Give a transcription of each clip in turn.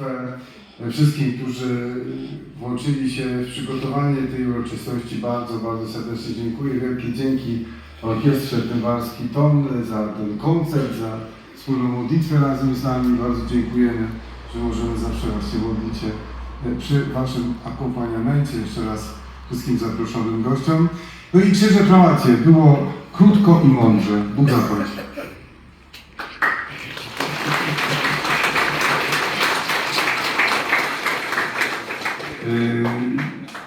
e, wszystkim, którzy włączyli się w przygotowanie tej uroczystości. Bardzo, bardzo serdecznie dziękuję. Wielkie dzięki Orkiestrze Tymbarski Ton za ten koncert, za wspólną modlitwę razem z nami. Bardzo dziękujemy, że możemy zawsze raz się modlić e, przy Waszym akompaniamencie. Jeszcze raz wszystkim zaproszonym gościom. No i krzyże prałacje. Było krótko i mądrze. Bóg zapłać.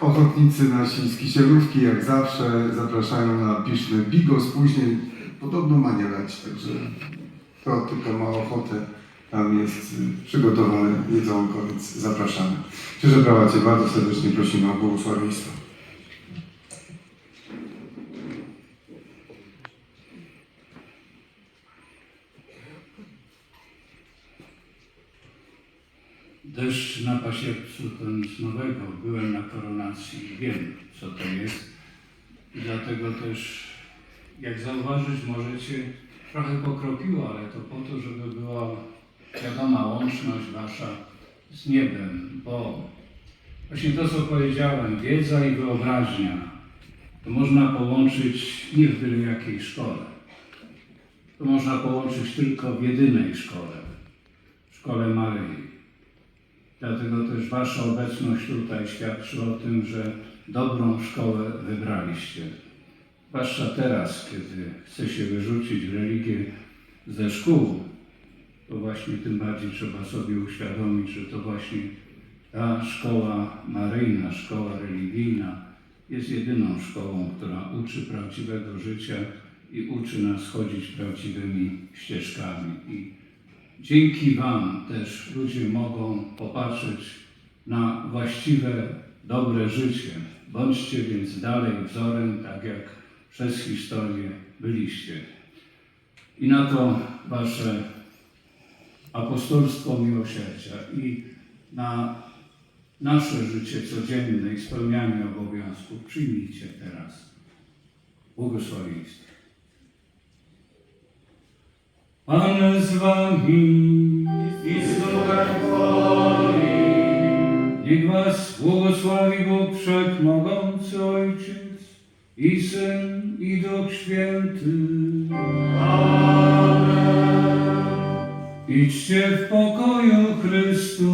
Ochotnicy nasi z Kisielówki, jak zawsze, zapraszają na piszny bigos. Później podobno ma nie także kto tylko ma ochotę, tam jest y, przygotowane jedzonko, więc zapraszamy. Krzyże Prawacie, bardzo serdecznie prosimy o błogosławieństwo. Deszcz na pasiewcu to nic nowego. Byłem na koronacji i wiem, co to jest. I dlatego też, jak zauważyć możecie, trochę pokropiło, ale to po to, żeby była wiadoma łączność wasza z niebem, bo właśnie to, co powiedziałem, wiedza i wyobraźnia, to można połączyć nie w byle jakiej szkole. To można połączyć tylko w jedynej szkole, w szkole Maryi. Dlatego też Wasza obecność tutaj świadczy o tym, że dobrą szkołę wybraliście. Zwłaszcza teraz, kiedy chce się wyrzucić religię ze szkół, to właśnie tym bardziej trzeba sobie uświadomić, że to właśnie ta szkoła maryjna, szkoła religijna jest jedyną szkołą, która uczy prawdziwego życia i uczy nas chodzić prawdziwymi ścieżkami. I Dzięki Wam też ludzie mogą popatrzeć na właściwe, dobre życie. Bądźcie więc dalej wzorem, tak jak przez historię byliście. I na to Wasze apostolstwo miłosierdzia i na nasze życie codzienne i spełnianie obowiązków przyjmijcie teraz błogosławieństwo. Pan z wami i z duchem Twoim. Niech was błogosławi Bóg Wszechmogący Ojciec i Syn i Duch Święty. Amen. Idźcie w pokoju Chrystusa.